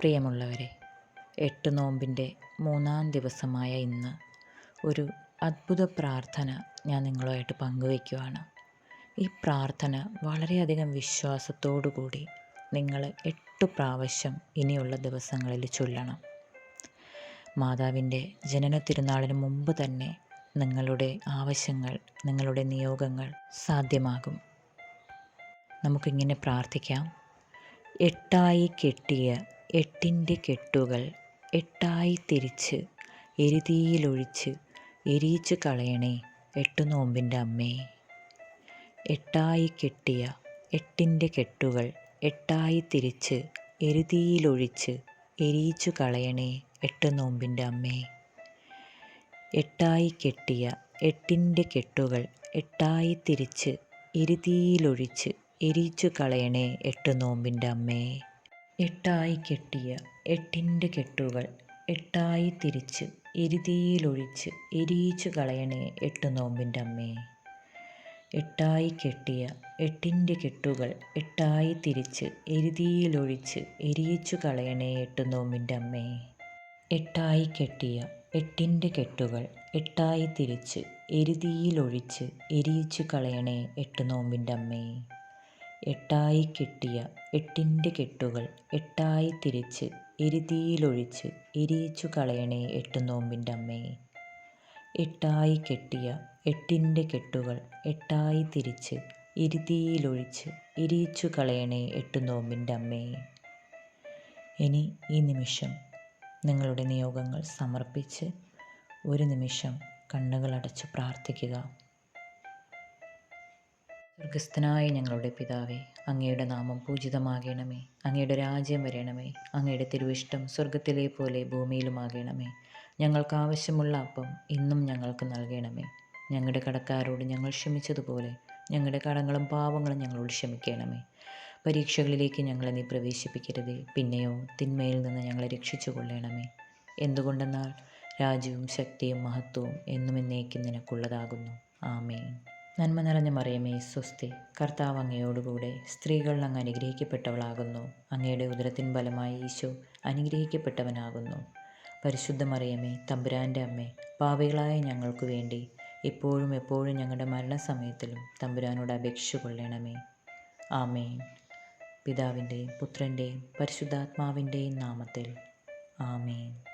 പ്രിയമുള്ളവരെ എട്ട് നോമ്പിന്റെ മൂന്നാം ദിവസമായ ഇന്ന് ഒരു അത്ഭുത പ്രാർത്ഥന ഞാൻ നിങ്ങളുമായിട്ട് പങ്കുവയ്ക്കുവാണ്. ഈ പ്രാർത്ഥന വളരെയധികം കൂടി നിങ്ങൾ എട്ട് പ്രാവശ്യം ഇനിയുള്ള ദിവസങ്ങളിൽ ചൊല്ലണം. മാതാവിന്റെ ജനന തിരുനാളിന് മുമ്പ് തന്നെ നിങ്ങളുടെ ആവശ്യങ്ങൾ നിങ്ങളുടെ നിയോഗങ്ങൾ സാധ്യമാകും. നമുക്കിങ്ങനെ പ്രാർത്ഥിക്കാം. എട്ടായി കെട്ടിയ എട്ടിന്റെ കെട്ടുകൾ എട്ടായി തിരിച്ച് എരുതിയിലൊഴിച്ച് എരിയിച്ചു കളയണേ എട്ടു നോമ്പിന്റെ അമ്മേ. എട്ടായി കെട്ടിയ എട്ടിന്റെ കെട്ടുകൾ എട്ടായി തിരിച്ച് എരുതിയിലൊഴിച്ച് എരിയിച്ചു കളയണേ എട്ട് നോമ്പിന്റെ അമ്മേ. എട്ടായി കെട്ടിയ എട്ടിന്റെ കെട്ടുകൾ എട്ടായി തിരിച്ച് എരുതിയിലൊഴിച്ച് എരിയിച്ചു കളയണേ എട്ട് നോമ്പിന്റെ അമ്മേ. എട്ടായി കെട്ടിയ എട്ടിന്റെ കെട്ടുകൾ എട്ടായി തിരിച്ച് എരുതിയിലൊഴിച്ച് എരിയിച്ചു കളയണേ എട്ട് നോമ്പിന്റെ അമ്മേ. എട്ടായി കെട്ടിയ എട്ടിന്റെ കെട്ടുകൾ എട്ടായി തിരിച്ച് എരുതിയിലൊഴിച്ച് എരിയിച്ചു കളയണേ എട്ട് നോമ്പിന്റെ അമ്മേ. എട്ടായി കെട്ടിയ എട്ടിന്റെ കെട്ടുകൾ എട്ടായി തിരിച്ച് എരുതിയിലൊഴിച്ച് എരിയിച്ചു കളയണേ എട്ട് നോമ്പിന്റെ അമ്മേ. എട്ടായി കെട്ടിയ എട്ടിന്റെ കെട്ടുകൾ എട്ടായി തിരിച്ച് എരുതിയിലൊഴിച്ച് എരിയിച്ചു കളയണേ എട്ട് നോമ്പിന്റെ അമ്മേ. എട്ടായി കെട്ടിയ എട്ടിന്റെ കെട്ടുകൾ എട്ടായി തിരിച്ച് ഇരുതിയിലൊഴിച്ച് എരിയിച്ചു കളയണേ എട്ട് നോമ്പിന്റെ അമ്മേ. ഇനി ഈ നിമിഷം നിങ്ങളുടെ നിയോഗങ്ങൾ സമർപ്പിച്ച് ഒരു നിമിഷം കണ്ണുകളടച്ച് പ്രാർത്ഥിക്കുക. സ്വർഗസ്ഥനായ ഞങ്ങളുടെ പിതാവേ അങ്ങയുടെ നാമം പൂജിതമാകണമേ. അങ്ങയുടെ രാജ്യം വരണമേ. അങ്ങയുടെ തിരുവിഷ്ടം സ്വർഗത്തിലെ പോലെ ഭൂമിയിലുമാകണമേ. ഞങ്ങൾക്ക് ആവശ്യമുള്ള അപ്പം ഇന്നും ഞങ്ങൾക്ക് നൽകണമേ. ഞങ്ങളുടെ കടക്കാരോട് ഞങ്ങൾ ക്ഷമിച്ചതുപോലെ ഞങ്ങളുടെ കടങ്ങളും പാവങ്ങളും ഞങ്ങളോട് ക്ഷമിക്കണമേ. പരീക്ഷകളിലേക്ക് ഞങ്ങളെ നീ പ്രവേശിപ്പിക്കരുതേ. പിന്നെയോ തിന്മയിൽ നിന്ന് ഞങ്ങളെ രക്ഷിച്ചു കൊള്ളണമേ എന്തുകൊണ്ടെന്നാൽ രാജ്യവും ശക്തിയും മഹത്വവും എന്നും എന്നേക്കും നിനക്കുള്ളതാകുന്നു. ആമേൻ. നന്മ നിറഞ്ഞ മറിയമേ സ്വസ്തി. കർത്താവ് അങ്ങയോടുകൂടെ സ്ത്രീകൾ അങ്ങ് അനുഗ്രഹിക്കപ്പെട്ടവളാകുന്നു. അങ്ങയുടെ ഉദരത്തിൻ ഫലമായി ഈശോ അനുഗ്രഹിക്കപ്പെട്ടവനാകുന്നു. പരിശുദ്ധ മറിയമേ തമ്പുരാന്റെ അമ്മേ പാവികളായ ഞങ്ങൾക്ക് വേണ്ടി എപ്പോഴും എപ്പോഴും ഞങ്ങളുടെ മരണസമയത്തിലും തമ്പുരാനോട് അപേക്ഷിച്ചു കൊള്ളണമേ. ആമേൻ. പിതാവിന്റെയും പുത്രന്റെയും പരിശുദ്ധാത്മാവിന്റെയും നാമത്തിൽ ആമേൻ.